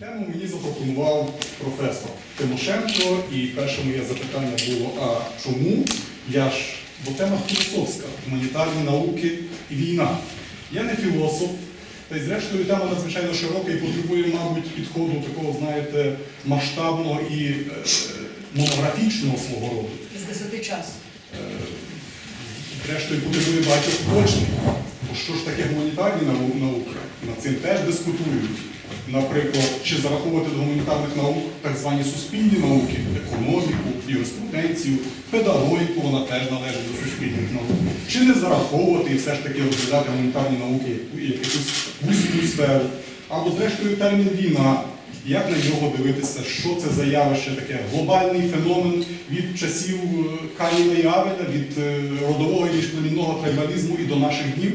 Тему мені запропонував професор Тимошенко, і перше моє запитання було: а чому? Я ж, бо тема філософська, гуманітарні науки і війна. Я не філософ, та й зрештою тема надзвичайно широка і потребує, мабуть, підходу такого, знаєте, масштабного і е, монографічного свого роду. Із висоти часу. Зрештою, потребує багатьох точних. Бо що ж таке гуманітарні нау- науки? Над цим теж дискутують. Наприклад, чи зараховувати до гуманітарних наук так звані суспільні науки, економіку, юриспруденцію, педагогіку, вона теж належить до суспільних наук. Чи не зараховувати і все ж таки розглядати гуманітарні науки як як якусь вузьку сферу. Або, зрештою, термін війна. Як на нього дивитися, що це за явище таке? Глобальний феномен від часів е, Каїна і Авеля, від е, родового і міжплемінного трибалізму і до наших днів,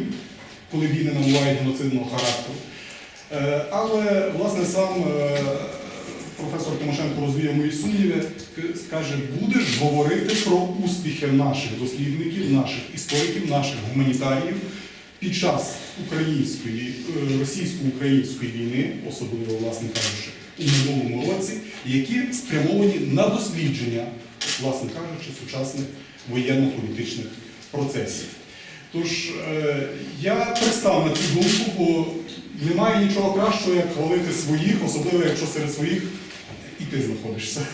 коли війни набувають геноцидного характеру. Е, Але, власне, сам е, професор Тимошенко розвіяв мої сумніви, к- скаже, будеш говорити про успіхи наших дослідників, наших істориків, наших гуманітаріїв під час української, е, російсько-української війни, особливо, власне кажучи, у минулому році, які спрямовані на дослідження, власне кажучи, сучасних воєнно-політичних процесів. Тож я пристав на цю думку, бо немає нічого кращого, як хвалити своїх, особливо якщо серед своїх і ти знаходишся.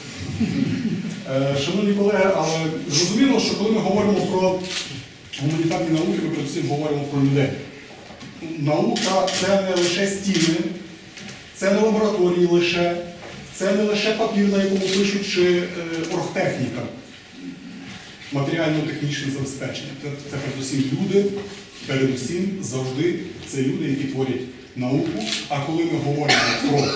Е, Шановні колеги, але зрозуміло, що коли ми говоримо про гуманітарні науки, ми передусім говоримо про людей. Наука це не лише стіни, це не лабораторії лише, це не лише папір, на якому пишуть, чи е, оргтехніка, матеріально-технічне забезпечення. Це, це передусім люди, передусім завжди це люди, які творять науку. А коли ми говоримо про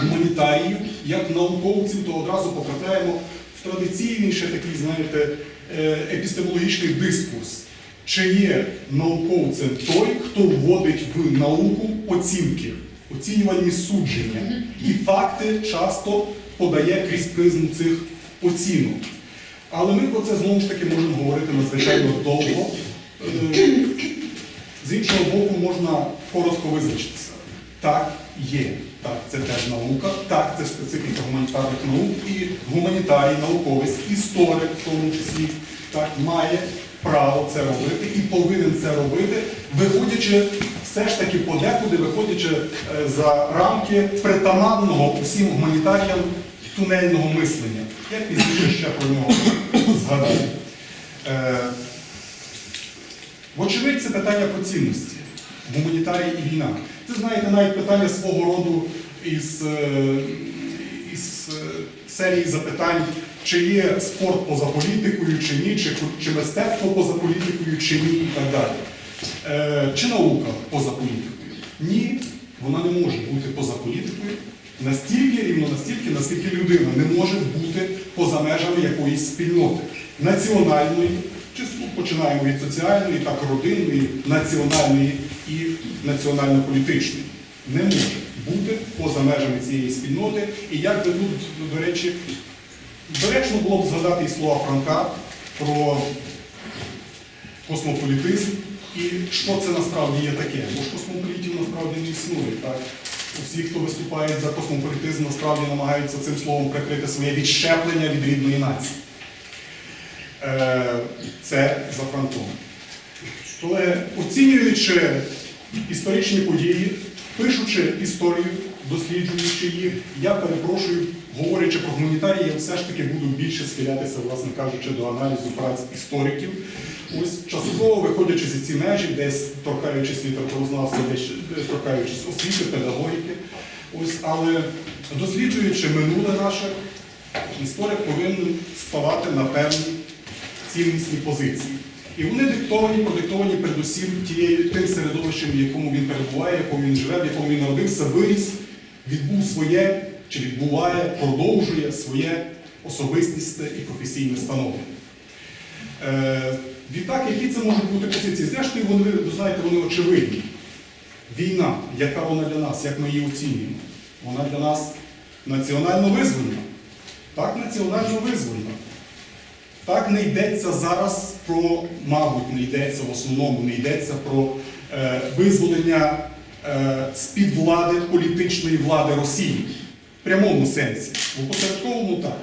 гуманітарію, як науковців, то одразу потрапляємо в традиційний ще такий, знаєте, е, епістемологічний дискурс. Чи є науковцем той, хто вводить в науку оцінки, оцінювальні судження, і факти часто подає крізь призму цих оцінок. Але ми про це знову ж таки можемо говорити надзвичайно довго. Е, З іншого боку, можна коротко визначитися. Так, є. Так, це теж наука, так, це специфіка гуманітарних наук, і гуманітарій, науковець, історик в тому числі, так, має право це робити і повинен це робити, виходячи все ж таки подекуди, виходячи е, за рамки притаманного усім гуманітаріям тунельного мислення. Я пізніше ще про нього згадаю. Вочевидь, це питання про цінності, гуманітарій і війна. Це, знаєте, навіть питання свого роду із, е, із е, серії запитань, чи є спорт поза політикою, чи ні, чи, чи мистецтво поза політикою, чи ні, і так далі. Е, Чи наука поза політикою? Ні, вона не може бути поза політикою настільки, рівно настільки, наскільки людина не може бути поза межами якоїсь спільноти національної, чи починаємо від соціальної, так родинної, національної і національно-політичної. Не може бути поза межами цієї спільноти. І як би тут, до речі, доречно було б згадати і слова Франка про космополітизм і що це насправді є таке. Бо ж космополітів насправді не існує. Так? Усі, хто виступає за космополітизм, насправді намагаються цим словом прикрити своє відщеплення від рідної нації. Е, Це за Франком. Колеги, оцінюючи історичні події, пишучи історію, досліджуючи їх, я перепрошую, говорячи про гуманітарії, я все ж таки буду більше схилятися, власне кажучи, до аналізу праць істориків. Ось частково виходячи з ці межі, десь торкаючись літературознавства, десь торкаючись освіти, педагогіки. Ось, але досліджуючи минуле наше, історик повинен ставати на певні ціннісні позиції. І вони диктовані, продиктовані передусім тією тим середовищем, в якому він перебуває, в якому він живе, в якому він народився, виріс, відбув своє чи відбуває, продовжує своє особистісне і професійне становлення. Е, відтак, які це можуть бути позиції? Зрештою, вони, ви знаєте, вони очевидні. Війна, яка вона для нас, як ми її оцінюємо? Вона для нас національно визвольна. Так, національно визвольна. Так не йдеться зараз про, мабуть, не йдеться в основному, не йдеться про е, визволення е, з-під влади політичної влади Росії. В прямому сенсі. В опосередковому так.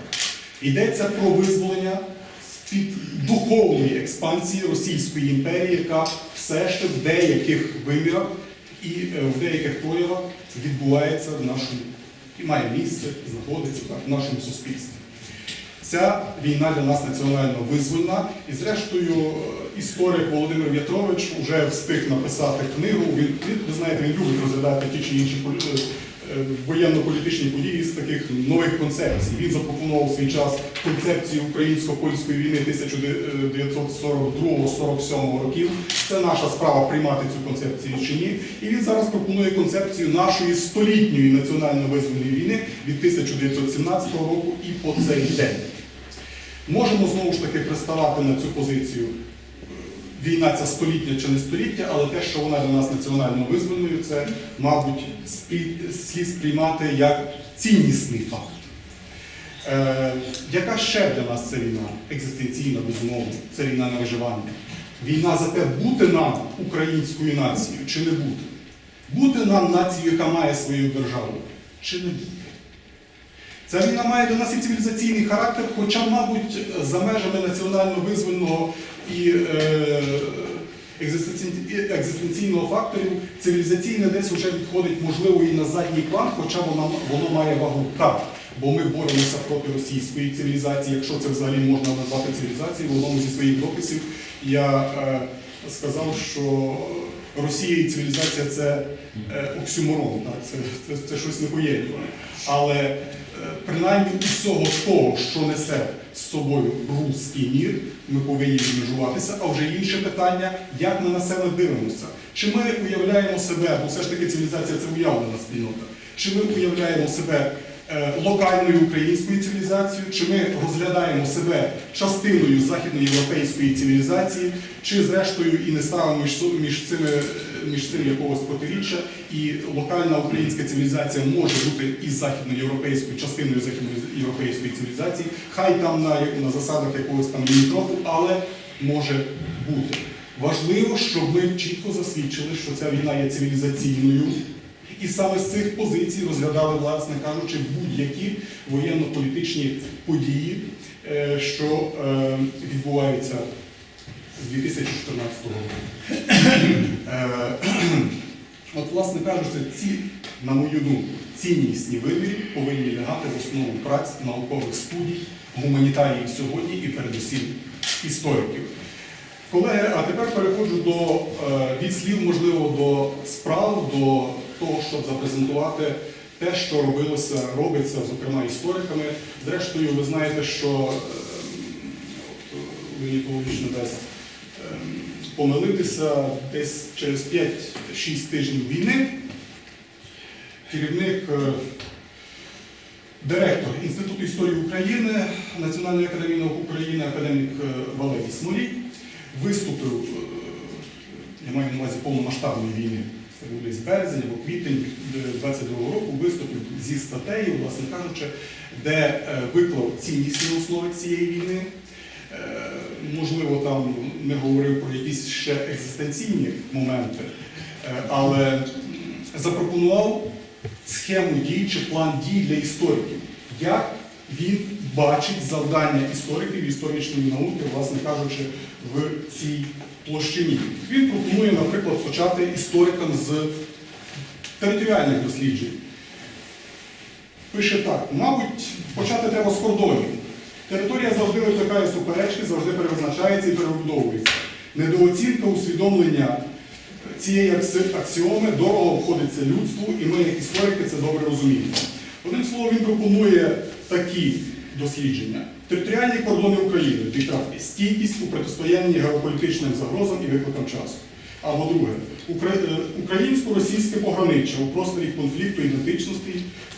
Йдеться про визволення з-під духовної експансії Російської імперії, яка все ще в деяких вимірах і е, в деяких проявах відбувається в нашому і має місце, знаходиться так, в нашому суспільстві. Ця війна для нас національно визвольна. І зрештою, е, історик Володимир В'ятрович вже встиг написати книгу. Він, ви знаєте, він любить розглядати ті чи інші полі- е, воєнно-політичні події з таких нових концепцій. Він запропонував свій час концепцію українсько-польської війни 1942-47 років. Це наша справа приймати цю концепцію чи ні. І він зараз пропонує концепцію нашої столітньої національно-визвольної війни від 1917 року і по цей день. Можемо знову ж таки приставати на цю позицію. Війна ця столітня чи не століття, але те, що вона для нас національно визвольною, це, мабуть, слід сприймати як ціннісний факт. Е, яка ще для нас це війна? Екзистенційна, безумовно, це війна на виживання. Війна за те, бути нам українською нацією чи не бути. Бути нам нацією, яка має свою державу, чи не бути. Ця війна має до нас і цивілізаційний характер, хоча, мабуть, за межами національно-визвольного і е, екзистенційного факторів цивілізаційне десь вже відходить, можливо, і на задній план, хоча воно, воно має вагу так. Бо ми боремося проти російської цивілізації, якщо це взагалі можна назвати цивілізацією, в одному зі своїх дописів я е, сказав, що Росія і цивілізація це е, оксюморон, так? Це, це, це щось непоєднуване. Але принаймні усього того, що несе з собою руський мір, ми повинні відмежуватися. А вже інше питання, як ми на себе дивимося. Чи ми уявляємо себе, бо все ж таки цивілізація це уявлена спільнота, чи ми уявляємо себе е, локальною українською цивілізацією, чи ми розглядаємо себе частиною західноєвропейської цивілізації, чи зрештою і не ставимо між, цими між цим якогось протиріччя, і локальна українська цивілізація може бути і західноєвропейською частиною західноєвропейської цивілізації, хай там на, на засадах якогось там лімітрофу, але може бути. Важливо, щоб ми чітко засвідчили, що ця війна є цивілізаційною, і саме з цих позицій розглядали, власне кажучи, будь-які воєнно-політичні події, е, що е, відбуваються з 2014 року. Е, От, власне кажучи, ці, на мою думку, ціннісні вимірі повинні лягати в основу праць наукових студій, гуманітаріїв сьогодні і передусім істориків. Колеги, а тепер переходжу до е, від слів, можливо, до справ, до того, щоб запрезентувати те, що робилося, робиться, зокрема, істориками. Зрештою, ви знаєте, що е, от, Леонід дасть помилитися десь через 5-6 тижнів війни. Керівник е, Директор Інституту історії України Національної академії наук України, академік е, Валерій Смолій, виступив, е, я маю на увазі повномасштабної війни, це десь березень або квітень 22-го року, виступив зі статтею, власне кажучи, де виклав ціннісні основи цієї війни. Можливо, там не говорив про якісь ще екзистенційні моменти, е, але запропонував схему дій чи план дій для істориків. Як він бачить завдання істориків історичної науки, власне кажучи, в цій площині. Він пропонує, наприклад, почати історикам з територіальних досліджень. Пише так, мабуть, почати треба з кордонів. Територія завжди викликає суперечки, завжди перевизначається і перебудовується. Недооцінка усвідомлення цієї аксіоми дорого обходиться людству, і ми, як історики, це добре розуміємо. Одним словом, він пропонує такі дослідження. Територіальні кордони України, дві крапки, стійкість у протистоянні геополітичним загрозам і викликам часу. Або друге, е, українсько-російське пограниччя у просторі конфлікту ідентичності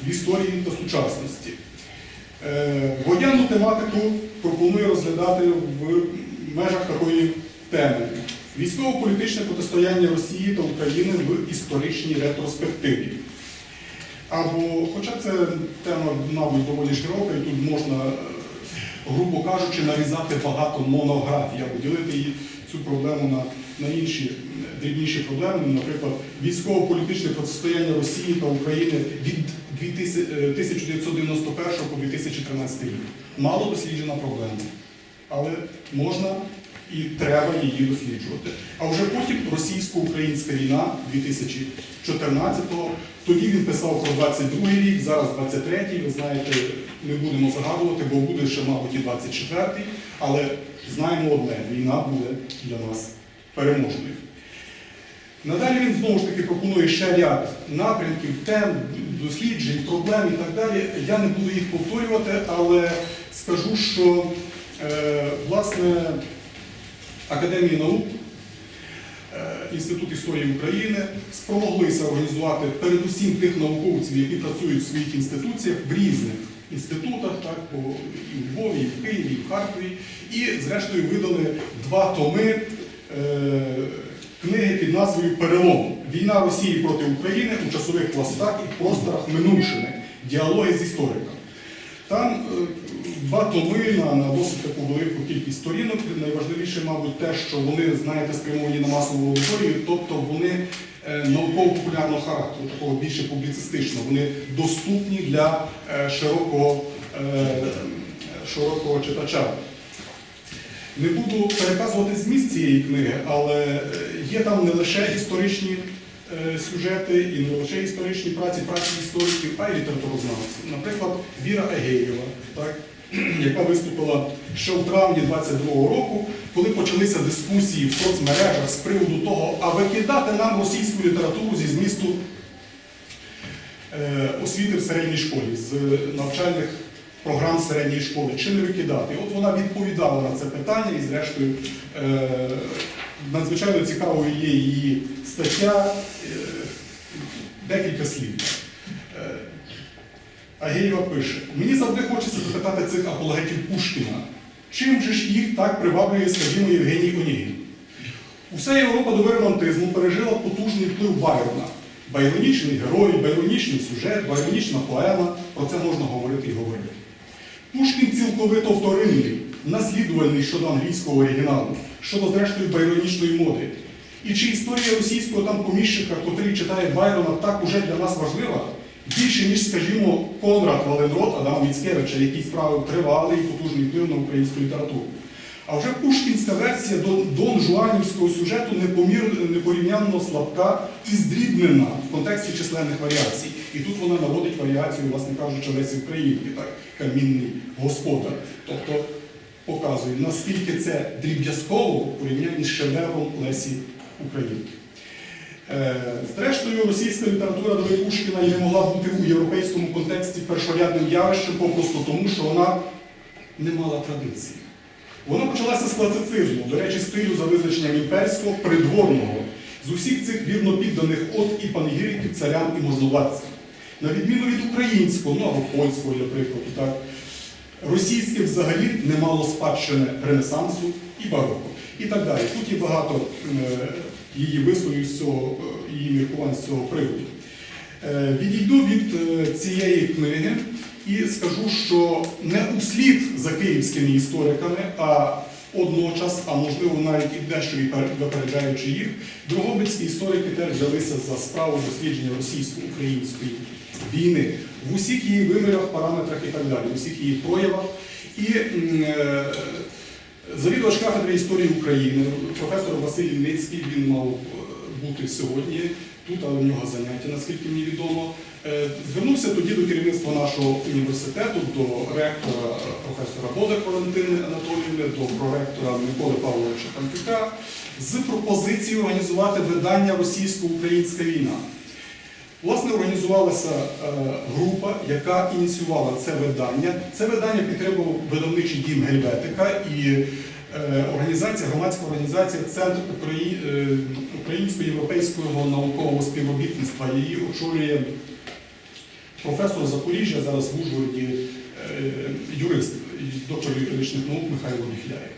в історії та сучасності. Е, Воєнну тематику пропоную розглядати в межах такої теми. Військово-політичне протистояння Росії та України в історичній ретроспективі. Або, хоча це тема, мабуть, доволі широка, і тут можна, е, грубо кажучи, нарізати багато монографій, або ділити цю проблему на на інші дрібніші проблеми, наприклад, військово-політичне протистояння Росії та України від 2000 е, 1991 по 2013 рік. Мало досліджена проблема, але можна і треба її досліджувати. А вже потім російсько-українська війна 2014-го. Тоді він писав про 22-й рік, зараз 23-й, ви знаєте, не будемо загадувати, бо буде ще, мабуть, і 24-й, але знаємо одне, війна буде для нас переможною. Надалі він знову ж таки пропонує ще ряд напрямків, тем, досліджень, проблем і так далі. Я не буду їх повторювати, але скажу, що е, власне Академії наук, е, Інститут історії України спромоглися організувати передусім тих науковців, які працюють в своїх інституціях в різних інститутах, так, по, і в Львові, і в Києві, і в Харкові, і зрештою видали два томи книги під назвою Перелом. Війна Росії проти України у часових пластах і просторах минувшини. Діалоги з істориками. Там е, два томи на, досить таку велику кількість сторінок. Найважливіше, мабуть, те, що вони, знаєте, спрямовані на масову аудиторію, тобто вони е, науково-популярного характеру, такого більше публіцистичного, вони доступні для е, широкого, е, широкого читача. Не буду переказувати зміст цієї книги, але е, є там не лише історичні е, сюжети і не лише історичні праці, праці істориків, а й літературознавців. Наприклад, Віра Егеєва, так, яка виступила ще в травні 22-го року, коли почалися дискусії в соцмережах з приводу того, а викидати нам російську літературу зі змісту е, освіти в середній школі, з навчальних програм середньої школи, чи не викидати. От вона відповідала на це питання і, зрештою, е, надзвичайно цікавою є її стаття, е, декілька слів. Е, Агеєва пише: мені завжди хочеться запитати цих апологетів Пушкіна, чим же ж їх так приваблює, скажімо, Євгеній Онігін? Уся Європа до романтизму пережила потужний вплив Байрона. Байронічний герой, байронічний сюжет, байронічна поема. Про це можна говорити і говорити. Пушкін цілковито вторинний, наслідувальний щодо англійського оригіналу, щодо зрештою байронічної моди. І чи історія російського там поміщика, котрий читає Байрона, так уже для нас важлива? Більше, ніж, скажімо, Конрад Валенрод Адам Міцкевича, який справив тривалий і потужний вплив на українську літературу. А вже пушкінська версія Дон Жуанівського сюжету непомір, непорівнянно слабка і здрібнена в контексті численних варіацій. І тут вона наводить варіацію, власне кажучи, Лесі Українки, так, камінний господар. Тобто показує, наскільки це дріб'язково в порівнянні з шедевром Лесі Українки. Е, Зрештою, російська література доби Пушкіна не могла бути у європейському контексті першорядним явищем попросту тому, що вона не мала традиції. Вона почалася з класицизму, до речі, стилю за визначенням імперського, придворного, з усіх цих вірно підданих от і панегіриків царям і можновладцям. На відміну від українського, ну або польського, для прикладу, так, російське взагалі не мало спадщини Ренесансу і бароко. І так далі. Тут є багато е, її висловів з цього, е, її міркувань з цього приводу. Е, Відійду від цієї книги і скажу, що не услід за київськими істориками, а одночас, а можливо навіть і дещо випереджаючи їх, дрогобицькі історики теж взялися за справу дослідження російсько-української війни в усіх її вимірах, параметрах і так далі, в усіх її проявах. І е, Завідувач кафедри історії України, професор Василь Ільницький, він мав е, бути сьогодні тут, але в нього заняття, наскільки мені відомо. Е, Звернувся тоді до керівництва нашого університету, до ректора е, професора Бодак Валентини Анатоліївни, до проректора Миколи Павловича Кампюка з пропозицією організувати видання Російсько-Українська війна. Власне, організувалася е, група, яка ініціювала це видання. Це видання підтримував видавничий дім Гельветика і е, організація, громадська організація Центр е, українсько-європейського наукового співробітництва. Її очолює професор Запоріжжя, зараз в Ужгороді, юрист, доктор юридичних наук Михайло Міхляєв.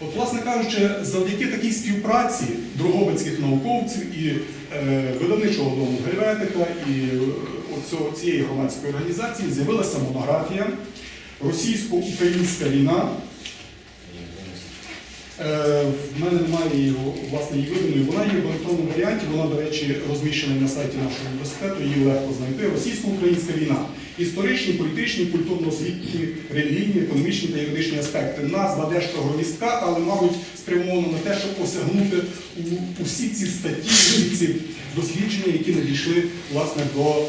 От, власне кажучи, завдяки такій співпраці дрогобицьких науковців і е, видавничого дому Гельветика і е, оцього- цієї громадської організації з'явилася монографія Російсько-українська війна Е, В мене немає її власне її виданої. Вона є в електронному варіанті. Вона, до речі, розміщена на сайті нашого університету. Її легко знайти. Російсько-українська війна. Історичні, політичні, культурно-освітні, релігійні, економічні та юридичні аспекти. Назва дещо громістка, але, мабуть, спрямована на те, щоб осягнути усі ці статті, усі ці дослідження, які надійшли власне до е,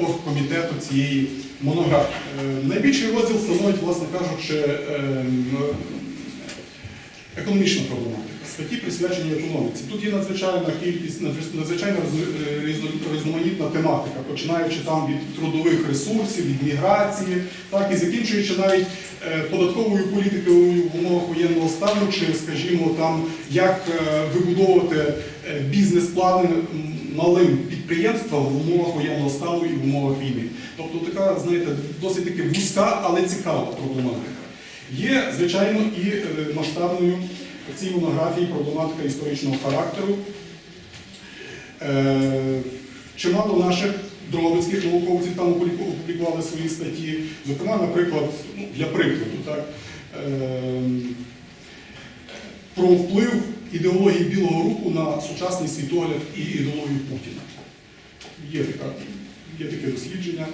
оргкомітету цієї монографії. Е, найбільший розділ становить, власне кажучи, е, Економічна проблематика. Статті присвячені економіці. Тут є надзвичайна кількість, надзвичайно е, різноманітна тематика, починаючи там від трудових ресурсів, від міграції, так і закінчуючи навіть е, податковою політикою в умовах воєнного стану, чи, скажімо, там як е, вибудовувати бізнес-плани малим підприємствам в умовах воєнного стану і в умовах війни. Тобто така, знаєте, досить таки вузька, але цікава проблематика. Є, звичайно, і масштабною в цій монографії проблематика історичного характеру. Е, Чимало наших дрогобицьких науковців там опублікували свої статті. Зокрема, наприклад, ну, для прикладу, так, е, про вплив ідеології Білого руху на сучасний світогляд і ідеологію Путіна. Є, така, є таке дослідження.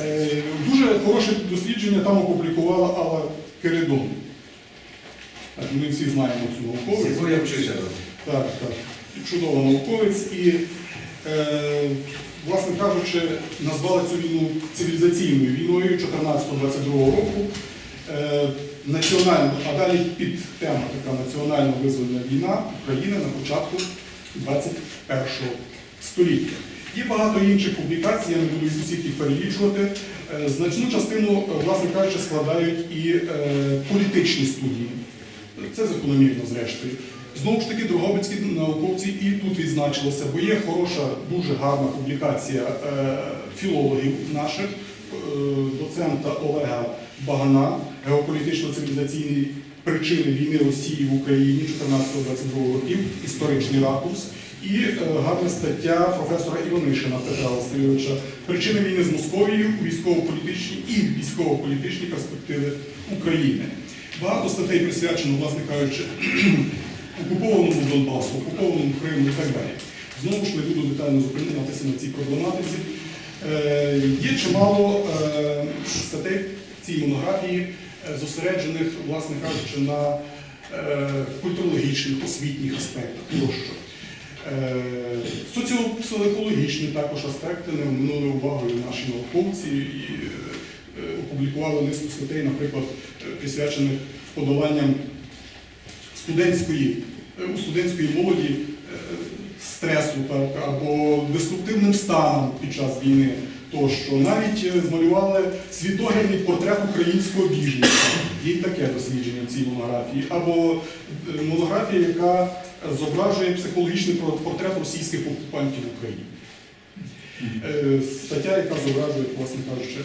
Е, Дуже хороше дослідження там опублікувала Алла Кередон. Ми всі знаємо цю науковицю. Яку я вчився. Так, так. Чудова науковець і, е, власне кажучи, назвали цю війну цивілізаційною війною 14-22 року. Е, національно, а далі під тема така національно визвольна війна України на початку 21 століття. Є багато інших публікацій, я не буду їх усіх їх перелічувати. Е, Значну частину, власне кажучи, складають і е, політичні студії. Це закономірно, зрештою. Знову ж таки, Дрогобицькі науковці і тут відзначилися, бо є хороша, дуже гарна публікація е, філологів наших, е, доцента Олега Багана, геополітично-цивілізаційні причини війни Росії в Україні 14-22 років, історичний ракурс. І е, гарна стаття професора Іванишина Петра Васильовича Причини війни з Московією у військово-політичній і військово-політичній перспективи України. Багато статей присвячено, власне кажучи, окупованому Донбасу, окупованому Криму і так далі. Знову ж не буду детально зупинятися на цій проблематиці. Е, є чимало е, статей в цій монографії, е, зосереджених, власне кажучи, на е, культурологічних, освітніх аспектах тощо. Е, Соціопсихологічні також аспекти не оминули увагою наші науковці і е, опублікували низку статей, наприклад, е, присвячених подоланням студентської, е, у студентської молоді е, стресу так, або деструктивним станом під час війни. Тощо навіть е, змалювали світоглядний портрет українського біженця. Є таке дослідження в цій монографії. Або е, монографія, яка зображує психологічний портрет російських окупантів. Е, Стаття, яка зображує, власне кажучи,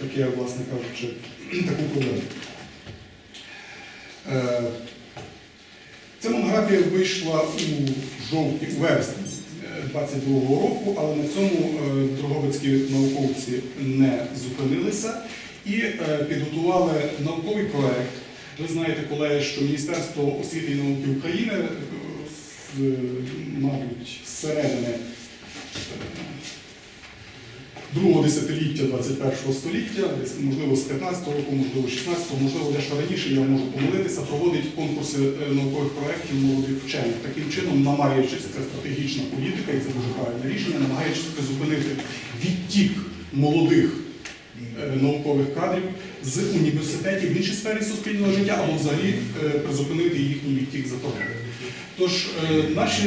таке, власне кажучи, таку проблему. Е, Ця монографія вийшла у жовтні, у вересні 22-го року, але на цьому е, дрогобицькі науковці не зупинилися і е, підготували науковий проект. Ви знаєте, колеги, що Міністерство освіти і науки України, е, е, мабуть, з середини е, другого десятиліття 21 століття, можливо, з 15-го року, можливо, 16-го, можливо, дещо раніше, я можу помилитися, проводить конкурси е, наукових проєктів молодих вчених. Таким чином, намагаючись, це стратегічна політика, і це дуже правильне рішення, намагаючись зупинити відтік молодих е, наукових кадрів з університетів в іншій сфері суспільного життя або взагалі е, призупинити їхній відтік за кордон. Тож наші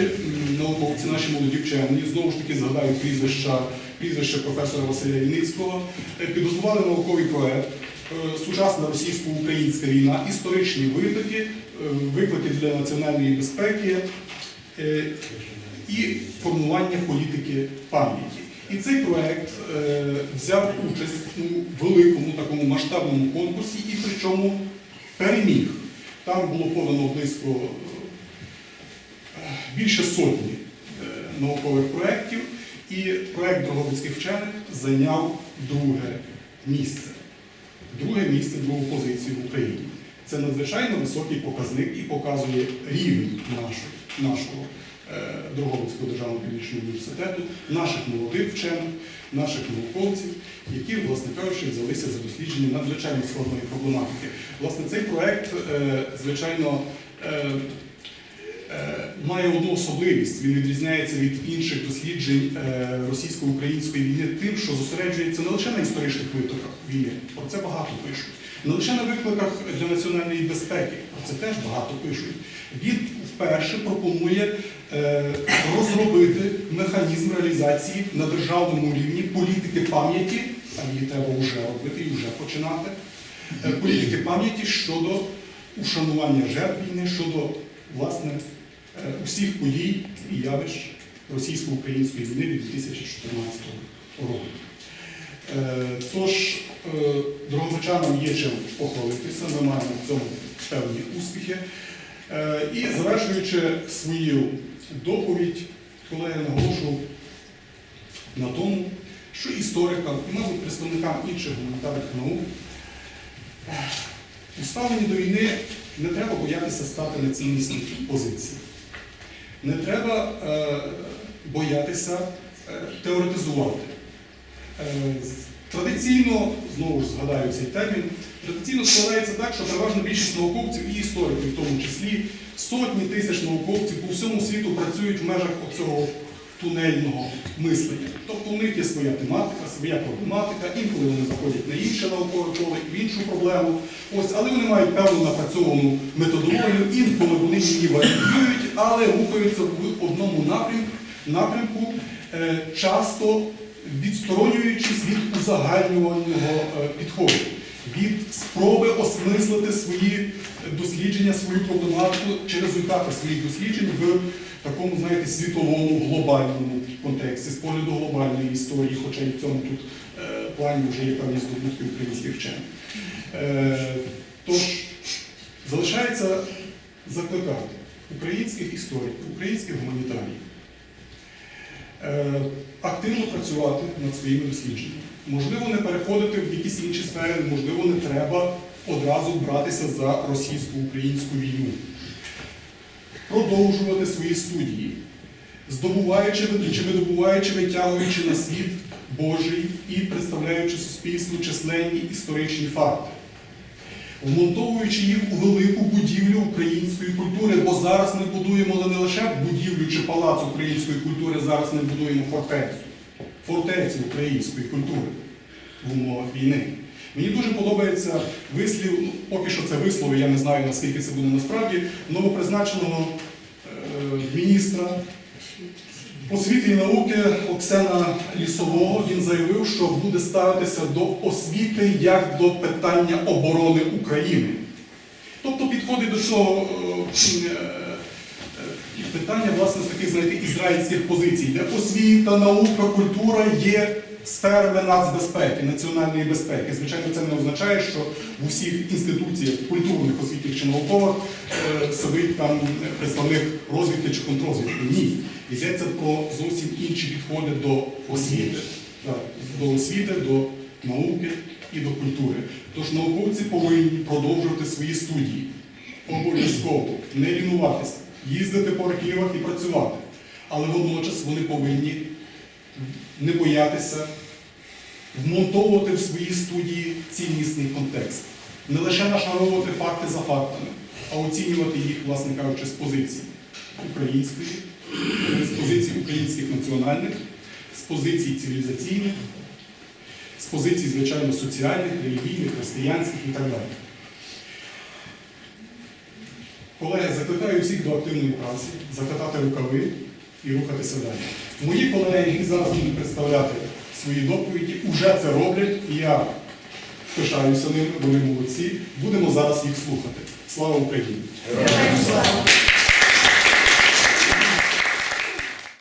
науковці, наші молоді вчені, знову ж таки згадаю прізвища, прізвище професора Василя Віницького, е, підготували науковий проект е, Сучасна російсько-українська війна, історичні виклики, е, виклики для національної безпеки і формування політики пам'яті. І цей проект взяв участь у великому такому масштабному конкурсі і причому переміг. Там було подано близько більше сотні наукових проєктів, і проєкт Дрогобицьких вчених зайняв друге місце. Друге місце, другу позицію в Україні. Це надзвичайно високий показник і показує рівень нашого, нашого е, Дрогобицького державного педагогічного університету, наших молодих вчених, наших науковців, які, власне кажучи, взялися за дослідження надзвичайно складної проблематики. Власне, цей проект, е, звичайно, е, має одну особливість. Він відрізняється від інших досліджень е, російсько-української війни тим, що зосереджується не лише на історичних витоках війни, про це багато пишуть, не лише на викликах для національної безпеки, про це теж багато пишуть. Він вперше пропонує е, розробити механізм реалізації на державному рівні політики пам'яті, а її треба вже робити і вже починати. е, Політики пам'яті щодо ушанування жертв війни, щодо власне е, усіх подій і явищ російсько-української війни від 2014 року. Е, Тож, е, дрогобичанам є чим похвалитися, ми маємо в цьому певні успіхи. Е, І завершуючи свою доповідь, колеги, наголошу на тому, що історикам і, мабуть, представникам інших гуманітарних наук е, у ставленні до війни не треба боятися стати на ціннісні позиції. Не треба е, боятися е, теоретизувати. Е, Традиційно, знову ж згадаю цей термін, традиційно складається так, що переважна більшість науковців і істориків, в тому числі сотні тисяч науковців по всьому світу працюють в межах оцього тунельного мислення. Тобто у них є своя тематика, своя проблематика, інколи вони заходять на інше наукове поле, в іншу проблему. Ось, але вони мають певну напрацьовану методологію, інколи вони її варіюють, але рухаються в одному напрямку, напрямку е, часто відсторонюючись від узагальнювального е, підходу, від спроби осмислити свої дослідження, свою проблематику чи результати своїх досліджень в такому, знаєте, світовому глобальному контексті, з погляду глобальної історії, хоча і в цьому тут е, плані вже є певні здобутки українських вчених. Е, Тож залишається закликати українських істориків, українських гуманітаріїв е, активно працювати над своїми дослідженнями. Можливо, не переходити в якісь інші сфери, можливо, не треба одразу братися за російсько-українську війну. Продовжувати свої студії, здобуваючи чи видобуваючи, витягуючи на світ Божий і представляючи суспільству численні історичні факти вмонтовуючи їх у велику будівлю української культури, бо зараз ми будуємо не лише будівлю чи палац української культури, зараз ми будуємо фортецю, фортецю української культури в умовах війни. Мені дуже подобається вислів, ну, поки що це вислови, я не знаю наскільки це буде насправді, новопризначеного міністра освіти і науки Оксана Лісового він заявив, що буде ставитися до освіти як до питання оборони України. Тобто підходить до цього е, е, питання, власне, з таких, знаєте, ізраїльських позицій, де освіта, наука, культура є сферами нацбезпеки, національної безпеки. Звичайно, це не означає, що в усіх інституціях культурних, освітніх чи наукових е, сидить там представник розвідки чи контрозвідки. Ні. Йдеться про зовсім інші підходи до освіти, до освіти, до науки і до культури. Тож науковці повинні продовжувати свої студії. Обов'язково не лінуватися, їздити по архівах і працювати. Але водночас вони повинні не боятися вмонтовувати в свої студії ціннісний контекст. Не лише нашаровувати факти за фактами, а оцінювати їх, власне кажучи, з позиції української, з позицій українських національних, з позицій цивілізаційних, з позицій, звичайно, соціальних, релігійних, християнських і так далі. Колеги, закликаю всіх до активної праці, закатати рукави і рухатися далі. Мої колеги, які зараз будуть представляти свої доповіді, вже це роблять, і я пишаюся ними, вони молодці. Будемо зараз їх слухати. Слава Україні! Героям слава!